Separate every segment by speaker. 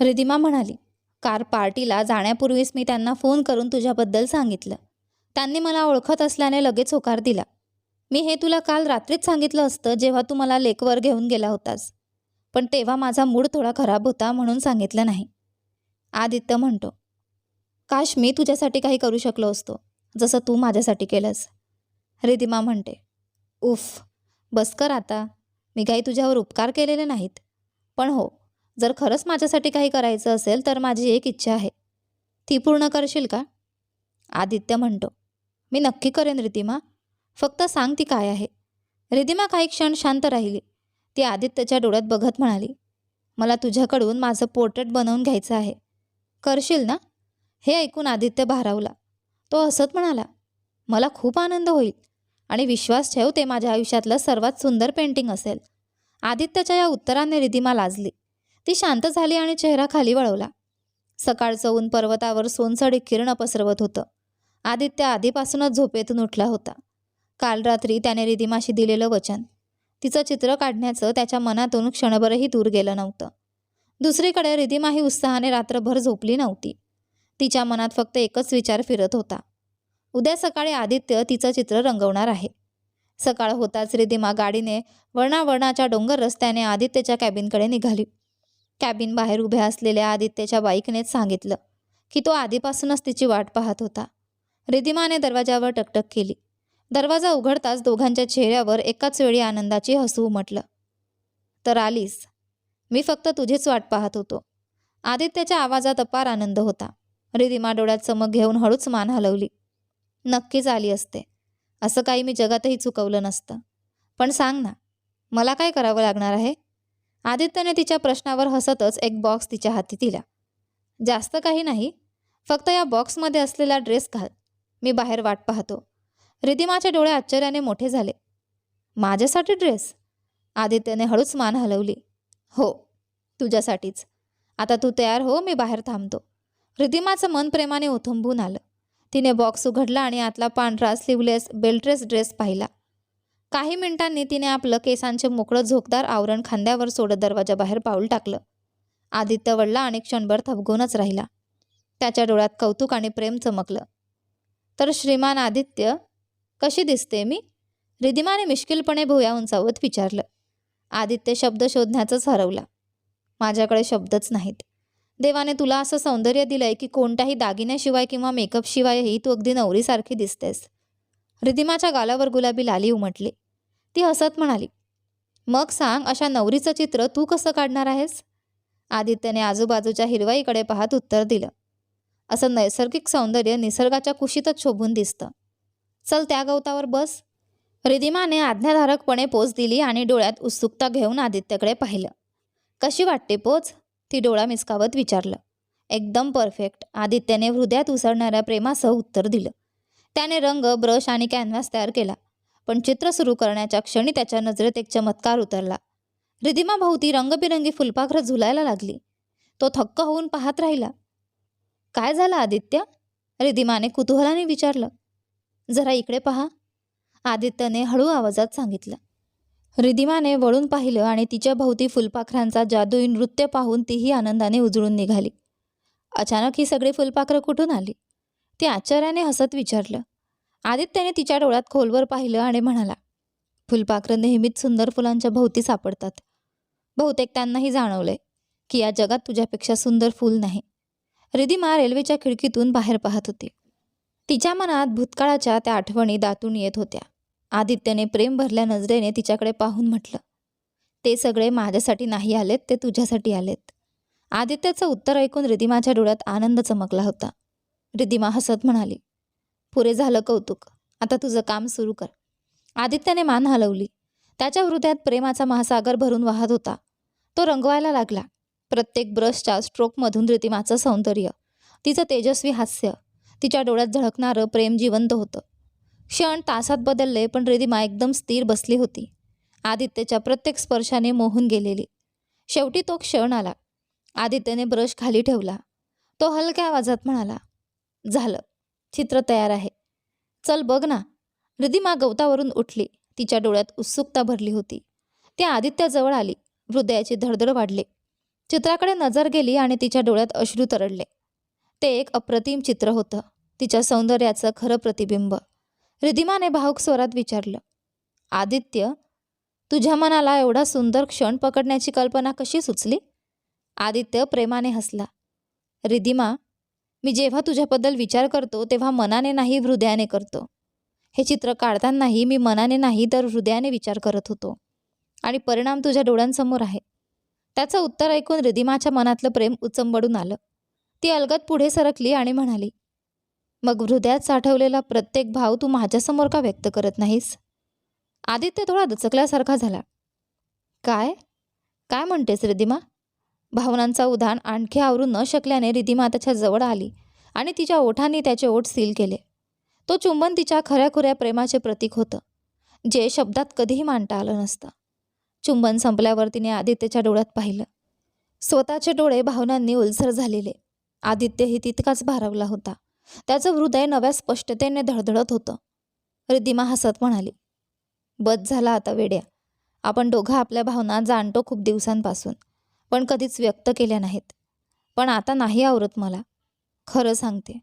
Speaker 1: रिदिमा म्हणाली कार पार्टीला जाण्यापूर्वीच मी त्यांना फोन करून तुझ्याबद्दल सांगितलं. त्यांनी मला ओळखत असल्याने लगेच होकार दिला. मी हे तुला काल रात्रीच सांगितलं असतं जेव्हा तू मला लेकवर घेऊन गेला होतास. पण तेव्हा माझा मूड थोडा खराब होता म्हणून सांगितलं नाही. आदित्य म्हणतो काश मी तुझ्यासाठी काही करू शकलो असतो जसं तू माझ्यासाठी केलंस. रिदिमा म्हणते उफ बस कर आता. मी काही तुझ्यावर उपकार केलेले नाहीत. पण हो जर खरंच माझ्यासाठी काही करायचं असेल तर माझी एक इच्छा आहे. ती पूर्ण करशील का? आदित्य म्हणतो. मी नक्की करेन रितिमा फक्त सांग ती काय आहे. रिदिमा काही क्षण शांत राहिली. ती आदित्यच्या डोळ्यात बघत म्हणाली मला तुझ्याकडून माझं पोर्ट्रेट बनवून घ्यायचं आहे. करशील ना? हे ऐकून आदित्य भारावला. तो हसत म्हणाला मला खूप आनंद होईल आणि विश्वास ठेव ते माझ्या आयुष्यातलं सर्वात सुंदर पेंटिंग असेल. आदित्यच्या या उत्तराने रिदिमा लाजली. ती शांत झाली आणि चेहरा खाली वळवला. सकाळचं ऊन पर्वतावर सोनसडी किरण पसरवत होतं. आदित्य आधीपासूनच झोपेतून उठला होता. काल रात्री त्याने रिदिमाशी दिलेलं वचन. तिचं चित्र काढण्याचं त्याच्या मनातून क्षणभरही दूर गेलं नव्हतं. दुसरीकडे रिदिमाही उत्साहाने रात्रभर झोपली नव्हती. तिच्या मनात फक्त एकच विचार फिरत होता. उद्या सकाळी आदित्य तिचं चित्र रंगवणार आहे. सकाळ होताच रिदिमा गाडीने वळणावळणाच्या डोंगर रस्त्याने आदित्यच्या कॅबिनकडे निघाली. कॅबिन बाहेर उभ्या असलेल्या आदित्यच्या बाईकनेच सांगितलं की तो आधीपासूनच तिची वाट पाहत होता. रिदिमाने दरवाजावर टकटक केली. दरवाजा उघडताच दोघांच्या चेहऱ्यावर एकाच वेळी आनंदाची हसू उमटलं. तर आलीस. मी फक्त तुझीच वाट पाहत होतो. आदित्यच्या आवाजात अपार आनंद होता. रिदिमा डोळ्यात चमक घेऊन हळूच मान हलवली. नक्कीच आली असते. असं काही मी जगातही चुकवलं नसतं. पण सांग ना मला काय करावं लागणार आहे? आदित्यने तिच्या प्रश्नावर हसतच एक बॉक्स तिच्या हाती दिला. जास्त काही नाही फक्त या बॉक्समध्ये असलेला ड्रेस घाल. मी बाहेर वाट पाहतो. रिदिमाचे डोळे आश्चर्याने मोठे झाले. माझ्यासाठी ड्रेस आदित्यने हळूच मान हलवली. हो तुझ्यासाठीच. आता तू तयार हो मी बाहेर थांबतो. रिदिमाचं मन प्रेमाने ओथंबून आलं. तिने बॉक्स उघडला आणि आतला पांढरा स्लीवलेस बेल्ट्रेस ड्रेस पाहिला. काही मिनिटांनी तिने आपलं केसांचे मोकळं झोकदार आवरण खांद्यावर सोडत दरवाजाबाहेर पाऊल टाकलं. आदित्य वडला आणि क्षणभर थबगूनच राहिला. त्याच्या डोळ्यात कौतुक आणि प्रेम चमकलं. तर श्रीमान आदित्य कशी दिसते मी? रिदिमाने मिश्किलपणे भुया उंचावत विचारलं. आदित्य शब्द शोधण्याचंच हरवला. माझ्याकडे शब्दच नाहीत. देवाने तुला असं सौंदर्य दिलंय की कोणत्याही दागिन्याशिवाय किंवा मेकअपशिवायही तू अगदी नवरीसारखी दिसतेस. रिदिमाच्या गालावर गुलाबी लाली उमटली. ती हसत म्हणाली मग सांग अशा नवरीचं चित्र तू कसं काढणार आहेस? आदित्यने आजूबाजूच्या हिरवाईकडे पाहत उत्तर दिलं असं नैसर्गिक सौंदर्य निसर्गाच्या कुशीतच शोभून दिसतं. चल त्या गवतावर बस. रिदिमाने आज्ञाधारकपणे पोच दिली आणि डोळ्यात उत्सुकता घेऊन आदित्यकडे पाहिलं. कशी वाटते पोच ती डोळा मिसकावत विचारलं. एकदम परफेक्ट. आदित्यने हृदयात उसळणाऱ्या प्रेमासह उत्तर दिलं त्याने रंग ब्रश आणि कॅनव्हास तयार केला. पण चित्र सुरू करण्याच्या क्षणी त्याच्या नजरेत एक चमत्कार उतरला. रिधिमाभोवती रंगबिरंगी फुलपाखरं झुलायला लागली. तो थक्क होऊन पाहत राहिला. काय झालं आदित्य? रिधिमाने कुतूहलाने विचारलं. जरा इकडे पहा. आदित्यने हळू आवाजात सांगितलं. रिधिमाने वळून पाहिलं आणि तिच्या भोवती फुलपाखरांचा जादुई नृत्य पाहून तीही आनंदाने उजळून निघाली. अचानक ही सगळी फुलपाखरं कुठून आली? ती आश्चर्याने हसत विचारलं. आदित्याने तिच्या डोळ्यात खोलवर पाहिलं आणि म्हणाला फुलपाखरं नेहमीच सुंदर फुलांच्या भोवती सापडतात. बहुतेक त्यांनाही जाणवलंय की या जगात तुझ्यापेक्षा सुंदर फूल नाही. रिदिमा रेल्वेच्या खिडकीतून बाहेर पाहत होती. तिच्या मनात भूतकाळाच्या त्या आठवणी दाटून येत होत्या. आदित्यने प्रेम भरल्या नजरेने तिच्याकडे पाहून म्हटलं ते सगळे माझ्यासाठी नाही आलेत ते तुझ्यासाठी आलेत. आदित्यचं उत्तर ऐकून रिदिमाच्या डोळ्यात आनंद चमकला होता. रिदिमा हसत म्हणाली पुरे झालं कौतुक. आता तुझं काम सुरू कर. आदित्यने मान हलवली. त्याच्या हृदयात प्रेमाचा महासागर भरून वाहत होता. तो रंगवायला लागला. प्रत्येक ब्रशच्या स्ट्रोकमधून रितिमाचं सौंदर्य तिचं तेजस्वी हास्य तिच्या डोळ्यात झळकणारं प्रेम जिवंत होतं. क्षण तासात बदलले पण रिदिमा एकदम स्थिर बसली होती. आदित्यच्या प्रत्येक स्पर्शाने मोहून गेलेली. शेवटी तो क्षण आला. आदित्यने ब्रश खाली ठेवला. तो हलक्या आवाजात म्हणाला झालं. चित्र तयार आहे. चल बघ ना. रिदिमा गवतावरून उठली. तिच्या डोळ्यात उत्सुकता भरली होती. त्या आदित्याजवळ आली. हृदयाची धडधड वाढले. चित्राकडे नजर गेली आणि तिच्या डोळ्यात अश्रू तरडले. ते एक अप्रतिम चित्र होतं. तिच्या सौंदर्याचं खरं प्रतिबिंब. रिधिमाने भाऊक स्वरात विचारलं आदित्य तुझ्या मनाला एवढा सुंदर क्षण पकडण्याची कल्पना कशी सुचली? आदित्य प्रेमाने हसला. रिधिमा मी जेव्हा तुझ्याबद्दल विचार करतो तेव्हा मनाने नाही हृदयाने करतो. हे चित्र काढतानाही मी मनाने नाही तर हृदयाने विचार करत होतो. आणि परिणाम तुझ्या डोळ्यांसमोर आहे. त्याचं उत्तर ऐकून रिधिमाच्या मनातलं प्रेम उचंबडून आलं. ती अलगत पुढे सरकली आणि म्हणाली मग हृदयात साठवलेला प्रत्येक भाव तू माझ्यासमोर का व्यक्त करत नाहीस? आदित्य थोडा दचकल्यासारखा झाला. काय? काय म्हणतेस रिधिमा? भावनांचा उधाण आणखी आवरू न शकल्याने रिधिमाताच्या जवळ आली आणि तिच्या ओठांनी त्याचे ओठ सील केले. तो चुंबन तिच्या खऱ्याखुऱ्या प्रेमाचे प्रतीक होतं जे शब्दात कधीही मांडता आलं नसतं. चुंबन संपल्यावर तिने आदित्यच्या डोळ्यात पाहिलं. स्वतःचे डोळे भावनांनी उलसर झालेले. आदित्यही तितकाच भारावला होता. त्याचं हृदय नव्या स्पष्टतेने धडधडत होतं. रिद्धिमा हसत म्हणाली बद झाला आता वेड्या. आपण दोघं आपल्या भावना जाणतो खूप दिवसांपासून. पण कधीच व्यक्त केल्या नाहीत. पण आता नाही आवरत मला. खरं सांगते.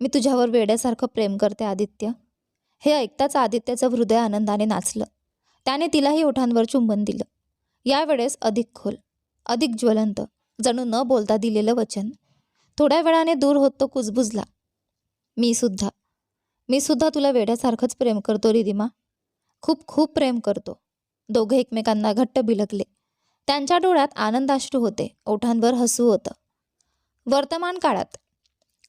Speaker 1: मी तुझ्यावर वेड्यासारखं प्रेम करते आदित्य. हे ऐकताच आदित्यचं हृदय आनंदाने नाचलं. त्याने तिलाही ओठांवर चुंबन दिलं. यावेळेस अधिक खोल अधिक ज्वलंत जणू न बोलता दिलेलं वचन थोड्या वेळाने दूर होत तो कुजबुजला. मी सुद्धा. मी सुद्धा तुला वेड्यासारखंच प्रेम करतो रिदिमा खूप खूप प्रेम करतो. दोघे एकमेकांना घट्ट बिलकले त्यांच्या डोळ्यात आनंदाश्रू होते. ओठांवर हसू होतं. वर्तमान काळात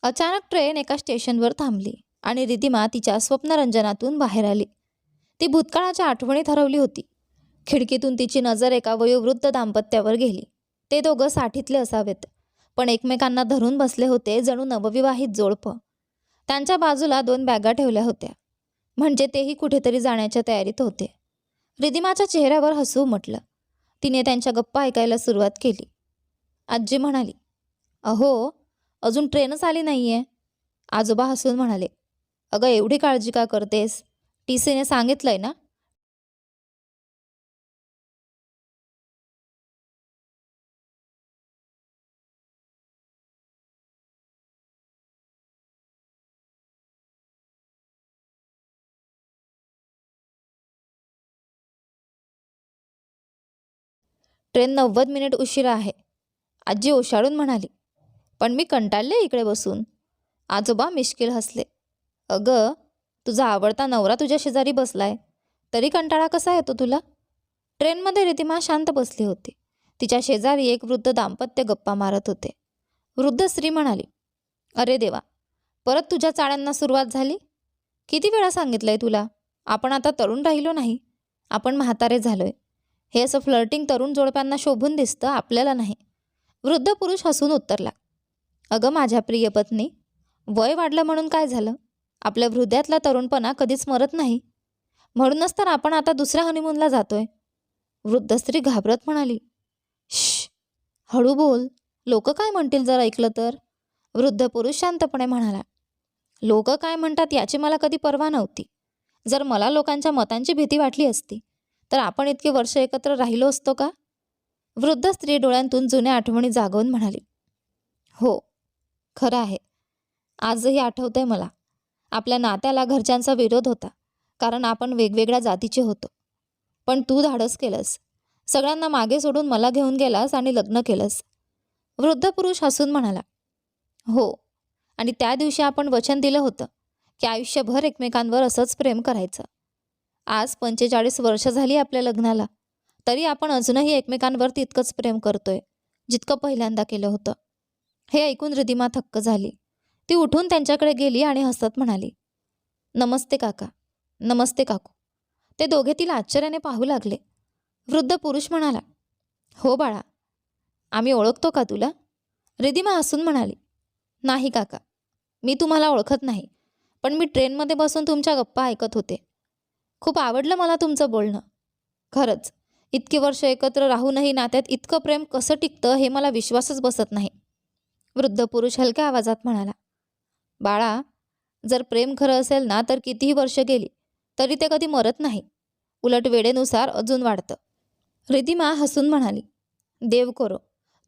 Speaker 1: अचानक ट्रेन एका स्टेशनवर थांबली आणि रिदिमा तिच्या स्वप्नरंजनातून बाहेर आली. ती भूतकाळाच्या आठवणीत हरवली होती. खिडकीतून तिची नजर एका वयोवृद्ध दाम्पत्यावर गेली. ते दोघं साठीतले असावेत पण एकमेकांना धरून बसले होते जणू नवविवाहित जोडपं. त्यांच्या बाजूला दोन बॅगा ठेवल्या होत्या. म्हणजे तेही कुठेतरी जाण्याच्या तयारीत होते. रिदिमाच्या चेहऱ्यावर हसू म्हटलं. तिने त्यांच्या गप्पा ऐकायला सुरुवात केली. आजी म्हणाली अहो अजून ट्रेनच आली नाही आहे आजोबा हसून म्हणाले अगं एवढी काळजी का करतेस? टी सीने सांगितलंय ना ट्रेन नव्वद मिनिट उशिरा आहे. आजी ओशाळून म्हणाली पण मी कंटाळले इकडे बसून. आजोबा मिश्किल हसले. अगं तुझा आवडता नवरा तुझ्या शेजारी बसलाय. तरी कंटाळा कसा येतो तुला? ट्रेनमध्ये रितिमा शांत बसली होती. तिच्या शेजारी एक वृद्ध दाम्पत्य गप्पा मारत होते. वृद्ध स्त्री म्हणाली अरे देवा परत तुझ्या चाळ्यांना सुरुवात झाली? किती वेळा सांगितलंय तुला? आपण आता तरुण राहिलो नाही. आपण म्हातारे झालोय. हे असं फ्लर्टिंग तरुण जोडप्यांना शोभून दिसतं आपल्याला नाही. वृद्ध पुरुष हसून उत्तरला अगं माझ्या प्रिय पत्नी वय वाढलं म्हणून काय झालं? आपल्या हृदयातला तरुणपणा कधीच मरत नाही. म्हणूनच तर आपण आता दुसऱ्या हनीमूनला जातोय. वृद्ध स्त्री घाबरत म्हणाली श हळू बोल. लोक काय म्हणतील जर ऐकलं तर? वृद्ध पुरुष शांतपणे म्हणाला लोक काय म्हणतात याची मला कधी पर्वा नव्हती. जर मला लोकांच्या मतांची भीती वाटली असती तर आपण इतके वर्ष एकत्र राहिलो असतो का? वृद्ध स्त्री डोळ्यांतून जुन्या आठवणी जागवून म्हणाली हो खरं आहे. आजही आठवतंय मला. आपल्या नात्याला घरच्यांचा विरोध होता कारण आपण वेगवेगळ्या जातीचे होतो. पण तू धाडस केलंस. सगळ्यांना मागे सोडून मला घेऊन गेलास आणि लग्न केलंस. वृद्ध पुरुष हसून म्हणाला हो आणि त्या दिवशी आपण वचन दिलं होतं की आयुष्यभर एकमेकांवर असंच प्रेम करायचं. आज पंचेचाळीस वर्ष झाली आपल्या लग्नाला. तरी आपण अजूनही एकमेकांवर तितकंच प्रेम करतोय जितकं पहिल्यांदा केलं होतं. हे ऐकून रिदिमा थक्क झाली. ती उठून त्यांच्याकडे गेली आणि हसत म्हणाली नमस्ते काका नमस्ते काकू. ते दोघे तिला आश्चर्याने पाहू लागले. वृद्ध पुरुष म्हणाला हो बाळा आम्ही ओळखतो का तुला? रिदिमा हसून म्हणाली नाही काका मी तुम्हाला ओळखत नाही पण मी ट्रेनमध्ये बसून तुमच्या गप्पा ऐकत होते. खूप आवडलं मला तुमचं बोलणं. खरंच इतकी वर्ष एकत्र राहूनही नात्यात इतकं प्रेम कसं टिकतं हे मला विश्वासच बसत नाही. वृद्ध पुरुष हलक्या आवाजात म्हणाला बाळा जर प्रेम खरं असेल ना तर कितीही वर्ष गेली तरी ते कधी मरत नाही. उलट वेळेनुसार अजून वाढतं. रिदिमा हसून म्हणाली देव करो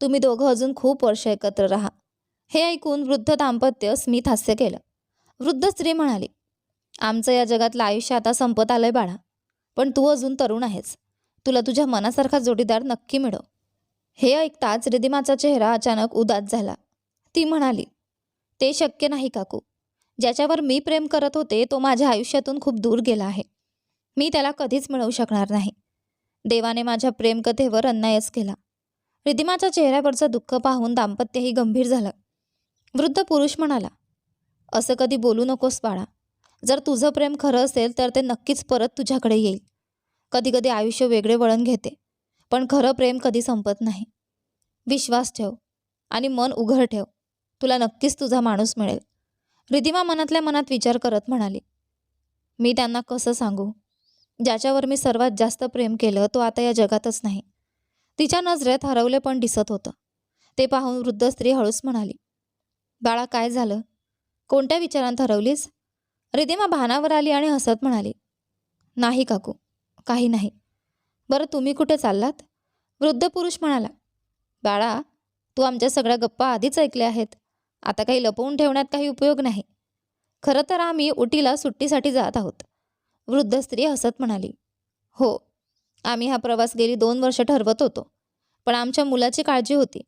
Speaker 1: तुम्ही दोघं अजून खूप वर्ष एकत्र राहा. हे ऐकून वृद्ध दाम्पत्य स्मित हास्य केलं. वृद्ध स्त्री म्हणाली आमचं या जगातलं आयुष्य आता संपत आलंय बाळा. पण तू अजून तरुण आहेस. तुला तुझ्या मनासारखा जोडीदार नक्की मिळव हे ऐकताच रिदिमाचा चेहरा अचानक उदास झाला. ती म्हणाली ते शक्य नाही काकू. ज्याच्यावर मी प्रेम करत होते तो माझ्या आयुष्यातून खूप दूर गेला आहे. मी त्याला कधीच मिळवू शकणार नाही. देवाने माझ्या प्रेमकथेवर अन्यायच केला. रिदिमाच्या चेहऱ्यावरचं दुःख पाहून दाम्पत्यही गंभीर झालं. वृद्ध पुरुष म्हणाला असं कधी बोलू नकोस बाळा. जर तुझं प्रेम खरं असेल तर ते नक्कीच परत तुझ्याकडे येईल. कधी कधी आयुष्य वेगळे वळण घेते पण खरं प्रेम कधी संपत नाही. विश्वास ठेव आणि मन उघड ठेव. तुला नक्कीच तुझा माणूस मिळेल. रिधिमा मनातल्या मनात विचार करत म्हणाली मी त्यांना कसं सांगू? ज्याच्यावर मी सर्वात जास्त प्रेम केलं तो आता या जगातच नाही. तिच्या नजरेत हरवले पण दिसत होतं. ते पाहून वृद्ध स्त्री हळूच म्हणाली बाळा काय झालं? कोणत्या विचारांत हरवलीस? रिधिमा भानावर आली आणि हसत म्हणाली नाही काकू काही नाही. बरं तुम्ही कुठे चाललात? वृद्ध पुरुष म्हणाला बाळा तू आमच्या सगळ्या गप्पा आधीच ऐकल्या आहेत. आता काही लपवून ठेवण्यात काही उपयोग नाही. खरं तर आम्ही उटीला सुट्टीसाठी जात आहोत. वृद्ध स्त्री हसत म्हणाली हो आम्ही हा प्रवास गेली दोन वर्ष ठरवत होतो पण आमच्या मुलाची काळजी होती.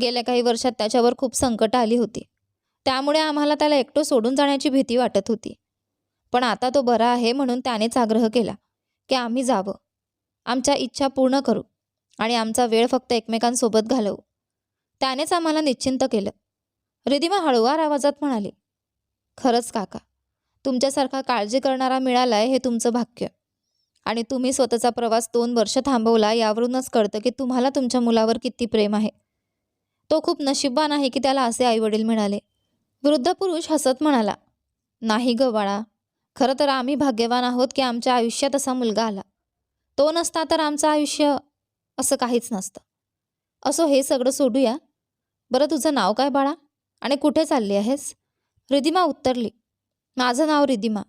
Speaker 1: गेल्या काही वर्षात त्याच्यावर खूप संकट आली होती. त्यामुळे आम्हाला त्याला एकटं सोडून जाण्याची भीती वाटत होती. पण आता तो बरा आहे म्हणून त्यानेच आग्रह केला की आम्ही जावं. आमच्या इच्छा पूर्ण करू आणि आमचा वेळ फक्त एकमेकांसोबत घालवू. त्यानेच आम्हाला निश्चिंत केलं. रिदिमा हळुवार आवाजात म्हणाली खरंच काका तुमच्यासारखा काळजी करणारा मिळालाय हे तुमचं भाग्य. आणि तुम्ही स्वतःचा प्रवास दोन वर्ष थांबवला यावरूनच कळतं की तुम्हाला तुमच्या मुलावर किती प्रेम आहे. तो खूप नशिबवान आहे की त्याला असे आईवडील मिळाले. वृद्ध पुरुष हसत म्हणाला नाही ग बाळा खरं तर आम्ही भाग्यवान आहोत की आमच्या आयुष्यात असा मुलगा आला. तो नसता तर आमचं आयुष्य असं काहीच नसतं. असो हे सगळं सोडूया. बरं तुझं नाव काय बाळा? आणि कुठे चालली आहेस? रिदिमा उत्तरली. माझं नाव रिदिमा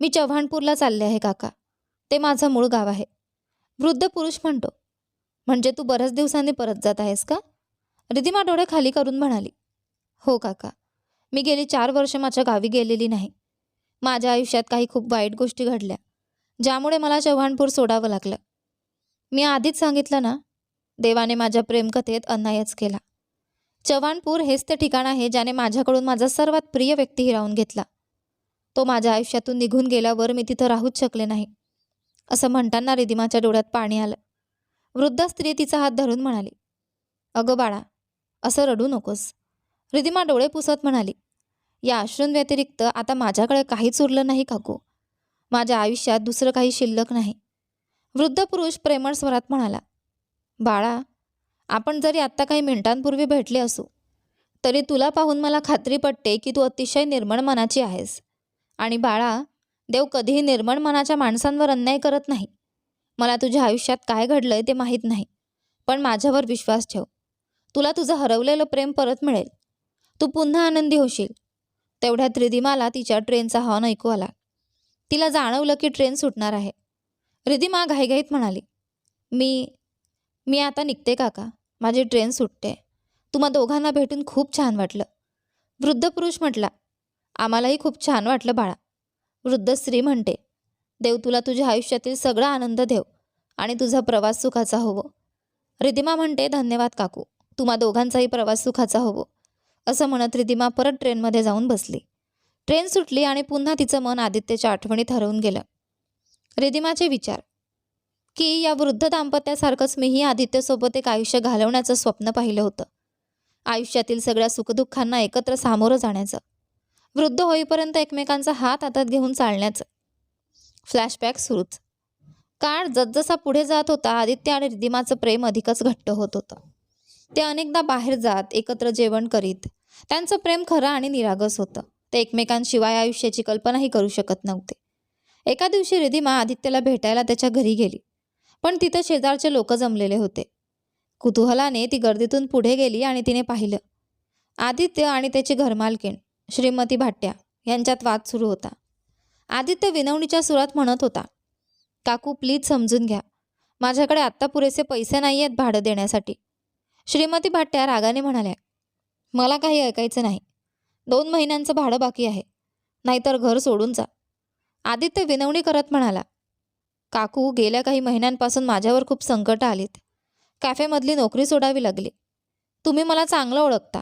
Speaker 1: मी चव्हाणपूरला चालले आहे काका. ते माझं मूळ गाव आहे. वृद्ध पुरुष म्हणतो. म्हणजे तू बऱ्याच दिवसांनी परत जात आहेस का? रिदिमा डोळे खाली करून म्हणाली. हो काका. मी गेली चार वर्ष माझ्या गावी गेलेली नाही. माझ्या आयुष्यात काही खूप वाईट गोष्टी घडल्या ज्यामुळे मला चव्हाणपूर सोडावं लागलं. मी आधीच सांगितलं ना देवाने माझ्या प्रेमकथेत अन्यायच केला. चव्हाणपूर हेच ते ठिकाण आहे ज्याने माझ्याकडून माझा सर्वात प्रिय व्यक्ती हिरावून घेतला. तो माझ्या आयुष्यातून निघून गेल्यावर मी तिथं राहूच शकले नाही असं म्हणताना रिदिमाच्या डोळ्यात पाणी आलं. वृद्ध स्त्री तिचा हात धरून म्हणाली अगं बाळा असं रडू नकोस. रिदिमा डोळे पुसत म्हणाली या अश्रूंव्यतिरिक्त आता माझ्याकडे काहीच उरलं नाही काकू. माझ्या आयुष्यात दुसरं काही शिल्लक नाही. वृद्ध पुरुष प्रेमळ स्वरात म्हणाला बाळा आपण जरी आत्ता काही मिनिटांपूर्वी भेटले असू तरी तुला पाहून मला खात्री पटते की तू अतिशय निर्मळ मनाची आहेस. आणि बाळा देव कधीही निर्मळ मनाच्या माणसांवर अन्याय करत नाही. मला तुझ्या आयुष्यात काय घडलंय ते माहीत नाही पण माझ्यावर विश्वास ठेव. तुला तुझं हरवलेलं प्रेम परत मिळेल. तू पुन्हा आनंदी होशील. तेवढ्यात रिदिमाला तिच्या ट्रेनचा हॉर्न ऐकू आला. तिला जाणवलं की ट्रेन सुटणार आहे. रिदिमा घाईघाईत म्हणाली मी मी आता निघते काका. माझी ट्रेन सुटते. तुम्हा दोघांना भेटून खूप छान वाटलं. वृद्ध पुरुष म्हटला आम्हालाही खूप छान वाटलं बाळा. वृद्ध स्त्री म्हणते देव तुला तुझ्या आयुष्यातील सगळा आनंद देव आणि तुझा प्रवास सुखाचा होवो. रिदिमा म्हणते धन्यवाद काकू. तुम्हा दोघांचाही प्रवास सुखाचा होवो. असं म्हणत रिदिमा परत ट्रेनमध्ये जाऊन बसली. ट्रेन सुटली आणि पुन्हा तिचं मन आदित्यच्या आठवणीत हरवून गेलं. रिदिमाचे विचार. की या वृद्ध दाम्पत्यासारखंच मीही आदित्यसोबत एक आयुष्य घालवण्याचं स्वप्न पाहिलं होतं. आयुष्यातील सगळ्या सुखदुःखांना एकत्र सामोरं जाण्याचं. वृद्ध होईपर्यंत एकमेकांचा हात हातात घेऊन चालण्याचं. फ्लॅशबॅक सुरूच. काळ जसजसा पुढे जात होता आदित्य आणि रिदिमाचं प्रेम अधिकच घट्ट होत होतं. ते अनेकदा बाहेर जात एकत्र जेवण करीत त्यांचं प्रेम खरं आणि निरागस होतं. ते एकमेकांशिवाय आयुष्याची कल्पनाही करू शकत नव्हते. एका दिवशी रिधिमा आदित्यला भेटायला त्याच्या घरी गेली. पण तिथं शेजारचे लोक जमलेले होते. कुतूहलाने ती गर्दीतून पुढे गेली आणि तिने पाहिलं. आदित्य आणि त्याची घरमालकीण श्रीमती भाट्या यांच्यात वाद सुरू होता. आदित्य विनवणीच्या सुरात म्हणत होता काकू प्लीज समजून घ्या. माझ्याकडे आत्ता पुरेसे पैसे नाही आहेत भाडं देण्यासाठी. श्रीमती भाट्या रागाने म्हणाल्या मला काही ऐकायचं नाही. दोन महिन्यांचं भाडं बाकी आहे. नाहीतर घर सोडून जा. आदित्य विनवणी करत म्हणाला काकू गेल्या काही महिन्यांपासून माझ्यावर खूप संकटं आलीत. कॅफेमधली नोकरी सोडावी लागली. तुम्ही मला चांगलं ओळखता.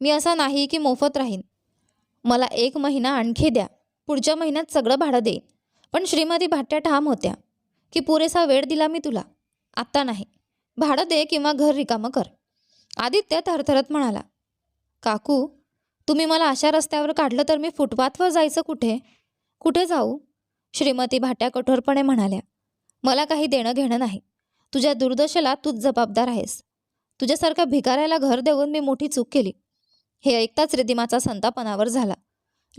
Speaker 1: मी असा नाही की मोफत राहीन. मला एक महिना आणखी द्या. पुढच्या महिन्यात सगळं भाडं देईन. पण श्रीमती भाट्या ठाम होत्या की पुरेसा वेळ दिला मी तुला. आत्ता नाही. भाडं दे किंवा घर रिकामं कर. आदित्य थरथरत म्हणाला काकू तुम्ही मला अशा रस्त्यावर काढलं तर मी फुटपाथवर जायचं कुठे? कुठे जाऊ? श्रीमती भाट्या कठोरपणे म्हणाल्या. मला काही देणं घेणं नाही. तुझ्या दुर्दशेला तूच जबाबदार आहेस. तुझ्यासारख्या भिकाऱ्याला घर देऊन मी मोठी चूक केली. हे ऐकताच रिदिमाचा संतापनावर झाला.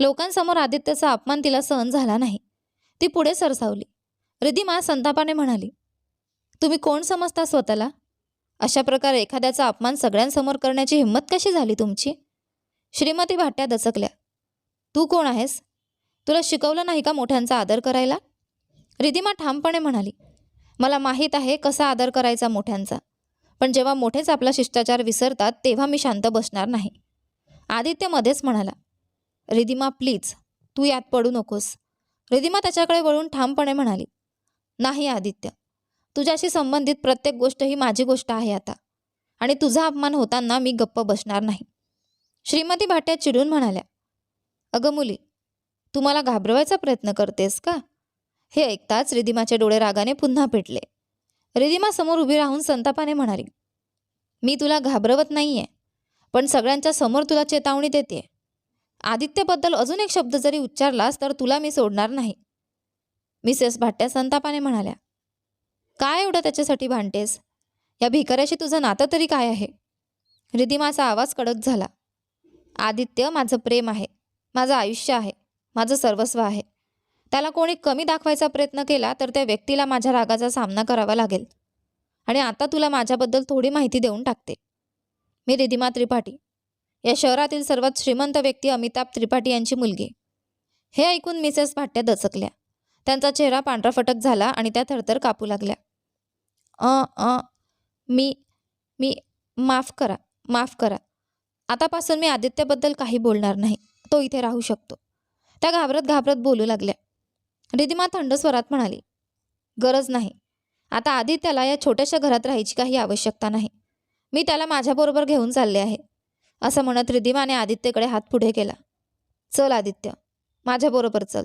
Speaker 1: लोकांसमोर आदित्यचा अपमान तिला सहन झाला नाही. ती पुढे सरसावली. रिदिमा संतापाने म्हणाली तुम्ही कोण समजता स्वतःला? अशा प्रकारे एखाद्याचा अपमान सगळ्यांसमोर करण्याची हिंमत कशी झाली तुमची? श्रीमती भाट्या दचकल्या. तू कोण आहेस? तुला शिकवलं नाही का मोठ्यांचा आदर करायला? रिदिमा ठामपणे म्हणाली मला माहीत आहे कसा आदर करायचा मोठ्यांचा पण जेव्हा मोठेच आपला शिष्टाचार विसरतात तेव्हा मी शांत बसणार नाही. आदित्य मध्येच म्हणाला रिदिमा प्लीज तू यात पडू नकोस. रिदिमा त्याच्याकडे वळून ठामपणे म्हणाली नाही आदित्य तुझ्याशी संबंधित प्रत्येक गोष्ट ही माझी गोष्ट आहे आता. आणि तुझा अपमान होताना मी गप्प बसणार नाही. श्रीमती भाट्या चिडून म्हणाल्या अगं मुली तू मला घाबरवायचा प्रयत्न करतेस का? हे ऐकताच रिदिमाचे डोळे रागाने पुन्हा पेटले. रिदिमा समोर उभी राहून संतापाने म्हणाली मी तुला घाबरवत नाहीये पण सगळ्यांच्या समोर तुला चेतावणी देते आदित्यबद्दल अजून एक शब्द जरी उच्चारलास तर तुला मी सोडणार नाही. मिसेस भाट्या संतापाने म्हणाल्या काय एवढं त्याच्यासाठी भांडतेस? या भिकाऱ्याशी तुझं नातं तरी काय आहे? रिदिमाचा आवाज कडक झाला. आदित्य माझं प्रेम आहे. माझं आयुष्य आहे. माझं सर्वस्व आहे. त्याला कोणी कमी दाखवायचा प्रयत्न केला तर त्या व्यक्तीला माझ्या रागाचा सामना करावा लागेल. आणि आता तुला माझ्याबद्दल थोडी माहिती देऊन टाकते. मी रिदिमा त्रिपाठी. या शहरातील सर्वात श्रीमंत व्यक्ती अमिताभ त्रिपाठी यांची मुलगी. हे ऐकून मिसेस भाट्या दचकल्या. त्यांचा चेहरा पांढराफटक झाला आणि त्या थरथर कापू लागल्या. अ अ मी मी माफ करा माफ करा. आतापासून मी आदित्यबद्दल काही बोलणार नाही. तो इथे राहू शकतो. त्या घाबरत घाबरत बोलू लागल्या. रिधिमा थंड स्वरात म्हणाली गरज नाही. आता आदित्याला या छोट्याशा घरात राहायची काही आवश्यकता नाही. मी त्याला माझ्याबरोबर घेऊन चालले आहे. असं म्हणत रिधिमाने आदित्यकडे हात पुढे केला. चल आदित्य माझ्याबरोबर चल.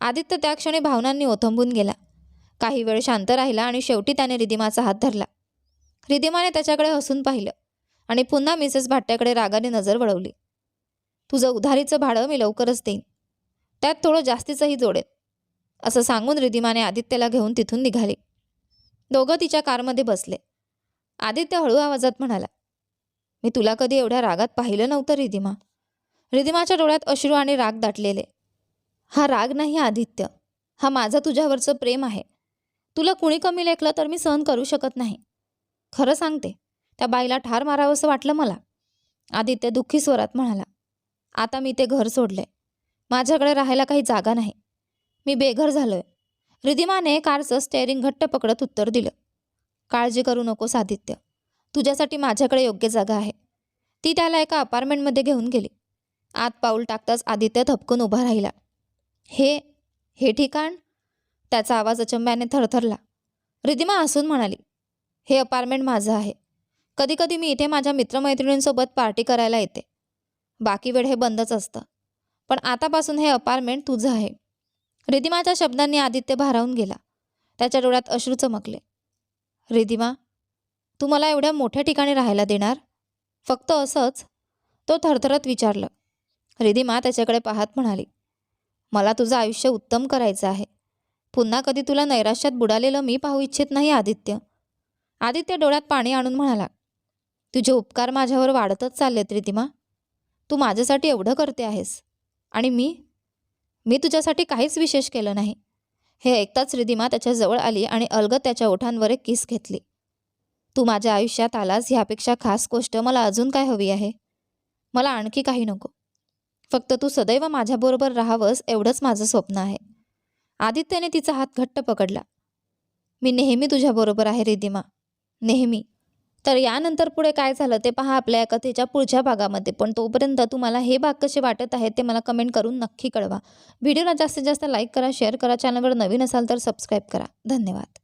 Speaker 1: आदित्य त्या क्षणी भावनांनी ओथंबून गेला. काही वेळ शांत राहिला आणि शेवटी त्याने रिदिमाचा हात धरला. रिदिमाने त्याच्याकडे हसून पाहिलं आणि पुन्हा मिसेस भाट्याकडे रागाने नजर वळवली. तुझं उधारीचं भाडं मी लवकरच देईन. त्यात थोडं जास्तीचंही जोडेन. असं सांगून रिदिमाने आदित्यला घेऊन तिथून निघाली. दोघं तिच्या कारमध्ये बसले. आदित्य हळू आवाजात म्हणाला मी तुला कधी एवढ्या रागात पाहिलं नव्हतं रिदिमा रिदिमाच्या डोळ्यात अश्रू आणि राग दाटलेले. हा राग नाही आदित्य. हा माझं तुझ्यावरचं प्रेम आहे. तुला कुणी कमी लेखलं तर मी सहन करू शकत नाही. खरं सांगते त्या बाईला ठार मारावंसं वाटलं मला. आदित्य दुःखी स्वरात म्हणाला आता मी ते घर सोडले माझ्याकडे राहायला काही जागा नाही. मी बेघर झालोय. रिदिमाने कारचं स्टेअरिंग घट्ट पकडत उत्तर दिलं काळजी करू नकोस आदित्य. तुझ्यासाठी माझ्याकडे योग्य जागा आहे. ती त्याला एका अपार्टमेंटमध्ये घेऊन गेली. आत पाऊल टाकताच आदित्य थपकून उभा राहिला. हे हे ठिकाण त्याचा आवाज अचंब्याने थरथरला. रिदिमा हसून म्हणाली हे अपार्टमेंट माझं आहे. कधीकधी मी इथे माझ्या मित्रमैत्रिणींसोबत पार्टी करायला येते. बाकी वेळ हे बंदच असतं. पण आतापासून हे अपार्टमेंट तुझं आहे. रिदिमाच्या शब्दांनी आदित्य भारावून गेला. त्याच्या डोळ्यात अश्रू चमकले. रिदिमा तू मला एवढ्या मोठ्या ठिकाणी राहायला देणार? फक्त असंच? तो थरथरत विचारलं. रिदिमा त्याच्याकडे पाहत म्हणाली मला तुझं आयुष्य उत्तम करायचं आहे. पुन्हा कधी तुला नैराश्यात बुडालेलं मी पाहू इच्छित नाही आदित्य. आदित्य डोळ्यात पाणी आणून म्हणाला तुझे उपकार माझ्यावर वाढतच चाललेत रितिमा तू माझ्यासाठी एवढं करते आहेस. आणि मी मी तुझ्यासाठी काहीच विशेष केलं नाही. हे ऐकताच रिदिमा त्याच्याजवळ आली आणि अलगत त्याच्या ओठांवर एक किस घेतली. तू माझ्या आयुष्यात आलास ह्यापेक्षा खास गोष्ट मला अजून काय हवी आहे? मला आणखी काही नको. फक्त तू सदैव माझ्याबरोबर राहावंस एवढंच माझं स्वप्न आहे. आदित्यने तिचा हात घट्ट पकडला. मी नेहमी तुझ्याबरोबर आहे रिदिमा नेहमी. तर यानंतर पुढे काय झालं ते पहा आपल्या या कथेच्या पुढच्या भागामध्ये. पण तोपर्यंत तुम्हाला हे भाग कसे वाटत आहेत ते मला कमेंट करून नक्की कळवा. व्हिडिओला जास्तीत जास्त लाईक करा शेअर करा चॅनलवर नवीन असाल तर सबस्क्राईब करा. धन्यवाद.